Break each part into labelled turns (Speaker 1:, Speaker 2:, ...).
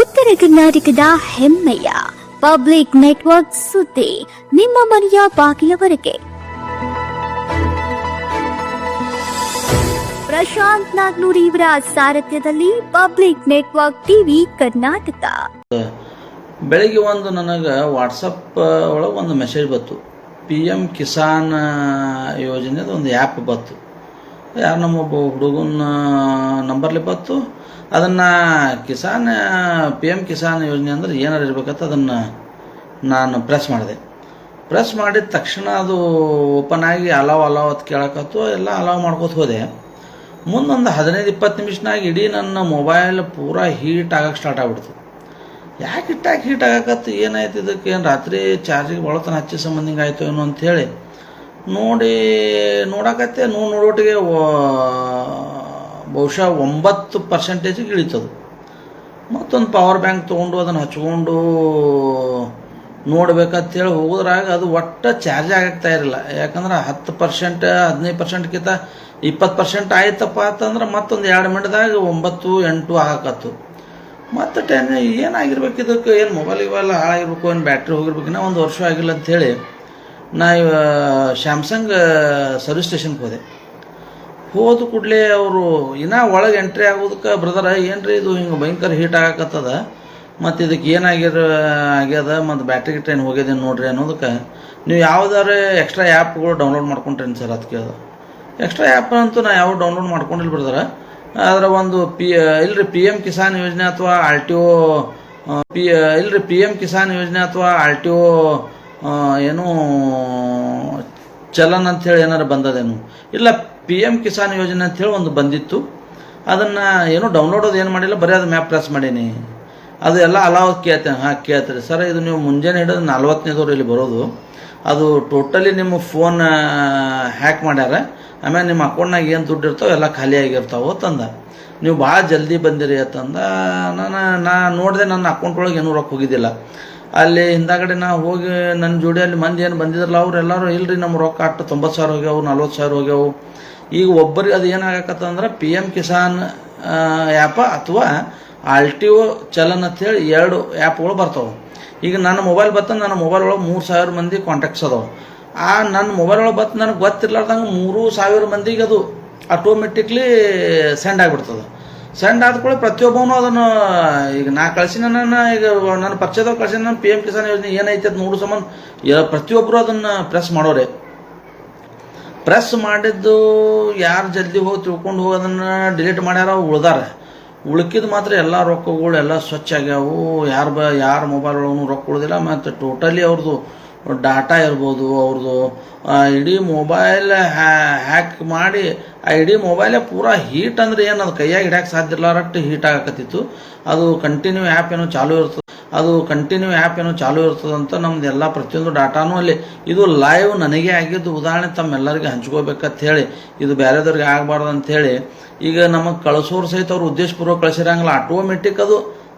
Speaker 1: ಉತ್ತರ ಕರ್ನಾಟಕದ ಹೆಮ್ಮೆಯ ಪಬ್ಲಿಕ್ ನೆಟ್ವರ್ಕ್ ಸುದ್ದಿ ನಿಮ್ಮ ಮನೆಯ ಬಾಗಿಲವರೆಗೆ. ಪ್ರಶಾಂತ್ ನಾಗ್ನೂರಿ ಇವರ ಸಾರಥ್ಯದಲ್ಲಿ ಪಬ್ಲಿಕ್ ನೆಟ್ವರ್ಕ್ ಟಿವಿ ಕರ್ನಾಟಕ.
Speaker 2: ಬೆಳಗ್ಗೆ ಒಂದು ನನಗೆ ವಾಟ್ಸಪ್, ಒಳಗೆ ಒಂದು ಮೆಸೇಜ್ ಬಂತು. ಪಿ ಎಂ ಕಿಸಾನ್ ಯೋಜನೆದು ಒಂದು ಆ್ಯಪ್ ಬಂತು. ಯಾರು ನಮ್ಮೊಬ್ಬ ಹುಡುಗನ ನಂಬರ್ಲಿ ಬತ್ತು ಅದನ್ನು ಕಿಸಾನ್, ಪಿ ಎಂ ಕಿಸಾನ್ ಯೋಜನೆ ಅಂದ್ರೆ ಏನಾರು ಇರ್ಬೇಕಂತ ಅದನ್ನು ನಾನು ಪ್ರೆಸ್ ಮಾಡಿದೆ. ಪ್ರೆಸ್ ಮಾಡಿದ ತಕ್ಷಣ ಅದು ಓಪನ್ ಆಗಿ ಅಲಾವ್ ಅಲಾವ್ ಅಂತ ಕೇಳಕತ್ತು, ಎಲ್ಲ ಅಲಾವ್ ಮಾಡ್ಕೋತ ಹೋದೆ. ಮುಂದೊಂದು ಹದಿನೈದು, ಇಪ್ಪತ್ತು ನಿಮಿಷನಾಗ ಇಡೀ ನನ್ನ ಮೊಬೈಲ್ ಪೂರಾ ಹೀಟ್ ಆಗೋಕೆ ಸ್ಟಾರ್ಟ್ ಆಗ್ಬಿಡ್ತು. ಯಾಕೆ ಇಟ್ಟಾಗ ಹೀಟ್ ಆಗಕತ್ತು? ಏನಾಯ್ತು ಇದಕ್ಕೆ? ಏನು ರಾತ್ರಿ ಚಾರ್ಜಿಗೆ ಬಳತನ ಹಚ್ಚಿ ಸಂಬಂಧಿಂಗ ಆಯಿತು ಏನೋ ಅಂಥೇಳಿ ನೋಡಿ ನೋಡಕತ್ತೆ, ನೂರು ನೋಡೋಟಿಗೆ ಬಹುಶಃ ಒಂಬತ್ತು ಪರ್ಸೆಂಟೇಜಿಗೆ ಇಳಿತದು. ಮತ್ತೊಂದು ಪವರ್ ಬ್ಯಾಂಕ್ ತೊಗೊಂಡು ಅದನ್ನು ಹಚ್ಕೊಂಡು ನೋಡ್ಬೇಕಂತೇಳಿ ಹೋಗೋದ್ರಾಗ ಅದು ಒಟ್ಟು ಚಾರ್ಜ್ ಆಗ್ತಾ ಇರಲಿಲ್ಲ ಯಾಕಂದ್ರೆ ಹತ್ತು ಪರ್ಸೆಂಟ್ ಹದಿನೈದು ಪರ್ಸೆಂಟ್ಗಿಂತ ಇಪ್ಪತ್ತು ಪರ್ಸೆಂಟ್ ಆಯ್ತಪ್ಪ ಅಂತಂದ್ರೆ ಮತ್ತೊಂದು ಎರಡು ಮಿನಿಟ್ದಾಗ ಒಂಬತ್ತು, ಎಂಟು ಆಗಕತ್ತು ಮತ್ತು ಟೆನ್ ಏನಾಗಿರ್ಬೇಕು ಇದಕ್ಕೆ ಏನು ಮೊಬೈಲ್ ಇವೆಲ್ಲ ಹಾಳಾಗಿರ್ಬೇಕು, ಏನು ಬ್ಯಾಟ್ರಿ ಹೋಗಿರ್ಬೇಕಿನ್ನ ಒಂದು ವರ್ಷ ಆಗಿಲ್ಲ ಅಂಥೇಳಿ ನಾ ಇವ ಸ್ಯಾಮ್ಸಂಗ್ ಸರ್ವಿಸ್ ಸ್ಟೇಷನ್ಗೆ ಹೋದೆ. ಹೋದ ಕೂಡಲೇ ಅವರು ಇನ್ನೂ ಒಳಗೆ ಎಂಟ್ರಿ ಆಗೋದಕ್ಕೆ ಬ್ರದರ ಏನು ರೀ ಇದು ಹಿಂಗೆ ಭಯಂಕರ ಹೀಟ್ ಆಗಕತ್ತದ? ಮತ್ತು ಇದಕ್ಕೆ ಏನಾಗಿರ ಆಗ್ಯದ? ಮತ್ತು ಬ್ಯಾಟ್ರಿ ಗಿಟ್ರಿ ಹೋಗ್ಯದೇನು ಹೋಗ್ಯದ ನೋಡ್ರಿ ಅನ್ನೋದಕ್ಕೆ ನೀವು ಯಾವ್ದಾರು ಎಕ್ಸ್ಟ್ರಾ ಆ್ಯಪ್ಗಳು ಡೌನ್ಲೋಡ್ ಮಾಡ್ಕೊಂಡ್ರೇನು ಸರ್ ಅದು ಎಕ್ಸ್ಟ್ರಾ ಆ್ಯಪ್ ಅಂತೂ ನಾ ಯಾವ ಡೌನ್ಲೋಡ್ ಮಾಡ್ಕೊಂಡಿಲ್ಲ ಬ್ರದರ ಅದರ ಒಂದು ಪಿ ಇಲ್ರಿ ಪಿ ಎಂ ಕಿಸಾನ್ ಯೋಜನೆ ಅಥವಾ ಆರ್ ಟಿ ಒ ಪಿ ಇಲ್ರಿ ಪಿ ಎಂ ಕಿಸಾನ್ ಯೋಜನೆ ಅಥವಾ ಆರ್ ಟಿ ಒ ಏನು ಚಲನ್ ಅಂಥೇಳಿ ಏನಾರು ಬಂದದೇನು? ಇಲ್ಲ ಪಿ ಎಂ ಕಿಸಾನ್ ಯೋಜನೆ ಅಂಥೇಳಿ ಒಂದು ಬಂದಿತ್ತು. ಅದನ್ನು ಏನು ಡೌನ್ಲೋಡ್ ಅದು ಏನು ಮಾಡಿಲ್ಲ, ಬರೀ ಅದು ಮ್ಯಾಪ್ ಪ್ರೆಸ್ ಮಾಡೀನಿ. ಅದು ಎಲ್ಲ ಅಲಾವ್ ಕೇಳ್ತೇನೆ ಹಾಂ, ಕೇಳ್ತೀರಿ. ಸರ್, ಇದು ನೀವು ಮುಂಜಾನೆ ಹಿಡಿದು ನಲ್ವತ್ತನೇದವ್ರು ಇಲ್ಲಿ ಬರೋದು. ಅದು ಟೋಟಲಿ ನಿಮ್ಮ ಫೋನ್ ಹ್ಯಾಕ್ ಮಾಡ್ಯಾರ. ಆಮೇಲೆ ನಿಮ್ಮ ಅಕೌಂಟ್ನಾಗ ಏನು ದುಡ್ಡು ಇರ್ತಾವೆ ಎಲ್ಲ ಖಾಲಿ ಆಗಿರ್ತಾವೆ ತಂದ. ನೀವು ಭಾಳ ಜಲ್ದಿ ಬಂದಿರಿ ಅಂತಂದ, ನಾನು ನಾ ನೋಡಿದೆ ನನ್ನ ಅಕೌಂಟ್ ಒಳಗೆ ಏನೂ ರೊಕ್ಕ ಹೋಗಿದ್ದಿಲ್ಲ. ಅಲ್ಲಿ ಹಿಂದಾಗಡೆ ನಾ ಹೋಗಿ ನನ್ನ ಜೋಡಿ ಅಲ್ಲಿ ಮಂದಿ ಏನು ಬಂದಿದ್ರಲ್ಲ, ಅವರೆಲ್ಲರೂ ಇಲ್ರಿ ನಮ್ಮ ರೊಕ್ಕ ಅಟ್ಟು ತೊಂಬತ್ತು ಸಾವಿರ ಹೋಗ್ಯಾವು, ನಲ್ವತ್ತು ಸಾವಿರ ಹೋಗ್ಯಾವು. ಈಗ ಒಬ್ಬರಿಗೆ ಅದು ಏನಾಗತ್ತಂದ್ರೆ ಪಿ ಎಂ ಕಿಸಾನ್ ಆ್ಯಪ ಅಥವಾ ಆಲ್ ಟಿ ಒ ಚಲನ್ ಅಂತೇಳಿ ಎರಡು ಆ್ಯಪ್ಗಳು ಬರ್ತಾವೆ. ಈಗ ನನ್ನ ಮೊಬೈಲ್ ಬತ್ತ ನನ್ನ ಮೊಬೈಲ್ ಒಳಗೆ ಮೂರು ಸಾವಿರ ಮಂದಿ ಕಾಂಟ್ಯಾಕ್ಟ್ಸ್ ಅದಾವೆ. ಆ ನನ್ನ ಮೊಬೈಲ್ ಒಳಗೆ ಬತ್ತು ನನಗೆ ಗೊತ್ತಿರ್ಲಾರ್ದಂಗೆ ಮೂರು ಸಾವಿರ ಮಂದಿಗೆ ಅದು ಆಟೋಮೆಟಿಕ್ಲಿ ಸೆಂಡ್ ಆಗಿಬಿಡ್ತದೆ. ಸೆಂಡ್ ಆದ ಕೂಡ ಪ್ರತಿಯೊಬ್ಬನು ಅದನ್ನು ಈಗ ನಾ ಕಳಿಸಿ ನನ್ನ ಈಗ ನನ್ನ ಪರಿಚಯದವ್ರು ಕಳಿಸಿ ನನ್ನ ಪಿ ಎಂ ಕಿಸಾನ್ ಯೋಜನೆ ಏನೈತೆ ಅದು ನೋಡು ಸಂಬಂಧ ಪ್ರತಿಯೊಬ್ಬರು ಅದನ್ನು ಪ್ರೆಸ್ ಮಾಡೋರೆ. ಪ್ರೆಸ್ ಮಾಡಿದ್ದು ಯಾರು ಜಲ್ದಿ ಹೋಗಿ ತಿಳ್ಕೊಂಡು ಹೋಗಿ ಅದನ್ನು ಡಿಲೀಟ್ ಮಾಡ್ಯಾರ ಉಳ್ದಾರ. ಉಳ್ಕಿದ ಮಾತ್ರ ಎಲ್ಲ ರೊಕ್ಕಗಳು ಎಲ್ಲ ಸ್ವಚ್ಛ ಆಗ್ಯಾವು. ಯಾರು ಬ, ಯಾರ ಮೊಬೈಲ್ ಒಳಗೂ ರೊಕ್ಕ ಉಳ್ದಿಲ್ಲ. ಮತ್ತು ಟೋಟಲಿ ಅವ್ರದ್ದು ಡಾಟಾ ಇರ್ಬೋದು ಅವ್ರದ್ದು ಇಡೀ ಮೊಬೈಲ್ ಹ್ಯಾಕ್ ಮಾಡಿ, ಆ, ಇಡೀ ಮೊಬೈಲೇ ಪೂರಾ ಹೀಟ್ ಅಂದ್ರೆ ಏನು ಅದು ಕೈಯಾಗಿ ಹಿಡ್ಯಾಕೆ ಸಾಧ್ಯ ಇರಲಾರಟ್ಟು ಹೀಟ್ ಆಗಕತ್ತಿತ್ತು. ಅದು ಕಂಟಿನ್ಯೂ ಆ್ಯಪ್ ಏನೋ ಚಾಲೂ ಇರ್ತದೆ. ಅದು ಕಂಟಿನ್ಯೂ ಆ್ಯಪ್ ಏನೋ ಚಾಲೂ ಇರ್ತದಂತ ನಮ್ದು ಎಲ್ಲ ಪ್ರತಿಯೊಂದು ಡಾಟಾನೂ ಅಲ್ಲಿ. ಇದು ಲೈವ್ ನನಗೆ ಆಗಿದ್ದು ಉದಾಹರಣೆ ತಮ್ಮೆಲ್ಲರಿಗೆ ಹಂಚ್ಕೋಬೇಕಂತ ಹೇಳಿ, ಇದು ಬೇರೆದವ್ರಿಗೆ ಆಗಬಾರ್ದು ಅಂತ ಹೇಳಿ, ಈಗ ನಮಗೆ ಕಳಿಸೋರು ಸಹಿತ ಅವ್ರು ಉದ್ದೇಶಪೂರ್ವಕ ಕಳಿಸಿರಂಗಿಲ್ಲ ಆಟೋಮೆಟಿಕ್ ಅದು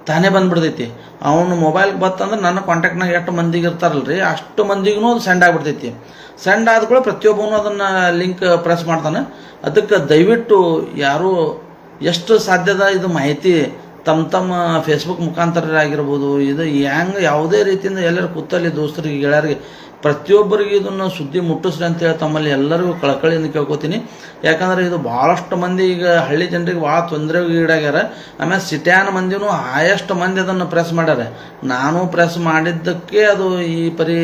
Speaker 2: ತಾನೇ ಬಂದ್ಬಿಡ್ತೈತಿ. ಅವನು ಮೊಬೈಲ್ಗೆ ಬತ್ತಂದ್ರೆ ನನ್ನ ಕಾಂಟ್ಯಾಕ್ಟ್ನಾಗ ಎಷ್ಟು ಮಂದಿಗೆ ಇರ್ತಾರಲ್ರಿ, ಅಷ್ಟು ಮಂದಿಗೂ ಅದು ಸೆಂಡ್ ಆಗಿಬಿಡ್ತೈತಿ. ಸೆಂಡ್ ಆದ ಕೂಡ ಪ್ರತಿಯೊಬ್ಬನು ಅದನ್ನು ಲಿಂಕ್ ಪ್ರೆಸ್ ಮಾಡ್ತಾನೆ. ಅದಕ್ಕೆ ದಯವಿಟ್ಟು ಯಾರು ಎಷ್ಟು ಸಾಧ್ಯದ ಇದು ಮಾಹಿತಿ ತಮ್ಮ ತಮ್ಮ ಫೇಸ್ಬುಕ್ ಮುಖಾಂತರಾಗಿರ್ಬೋದು ಇದು ಹೆಂಗೆ ಯಾವುದೇ ರೀತಿಯಿಂದ ಎಲ್ಲರೂ ಕೂತಲ್ಲಿ ದೋಸ್ತರಿಗೆ, ಗೆಳೆಯರಿಗೆ, ಪ್ರತಿಯೊಬ್ಬರಿಗೆ ಇದನ್ನು ಸುದ್ದಿ ಮುಟ್ಟಿಸ್ರಿ ಅಂತೇಳಿ ತಮ್ಮಲ್ಲಿ ಎಲ್ಲರಿಗೂ ಕಳಕಳಿಯಿಂದ ಕೇಳ್ಕೊತೀನಿ. ಯಾಕಂದ್ರೆ ಇದು ಭಾಳಷ್ಟು ಮಂದಿ ಈಗ ಹಳ್ಳಿ ಜನರಿಗೆ ಭಾಳ ತೊಂದರೆ ಈಡಾಗ್ಯಾರ. ಆಮೇಲೆ ಸಿಟ್ಯಾನ್ ಮಂದಿನೂ ಆಯಷ್ಟು ಮಂದಿ ಅದನ್ನು ಪ್ರೆಸ್ ಮಾಡ್ಯಾರ. ನಾನು ಪ್ರೆಸ್ ಮಾಡಿದ್ದಕ್ಕೆ ಅದು ಈ ಪರಿ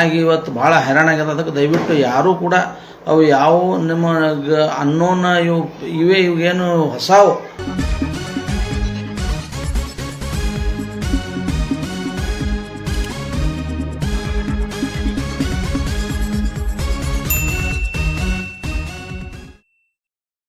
Speaker 2: ಆಗಿ ಇವತ್ತು ಭಾಳ ಹೈರಾಣ ಆಗ್ಯದ. ಅದಕ್ಕೆ ದಯವಿಟ್ಟು ಯಾರೂ ಕೂಡ ಅವು ಯಾವ ನಿಮ್ಮ ಅನ್ನೋನ ಇವು, ಇವೇ ಇವೇನು ಹೊಸಾವು.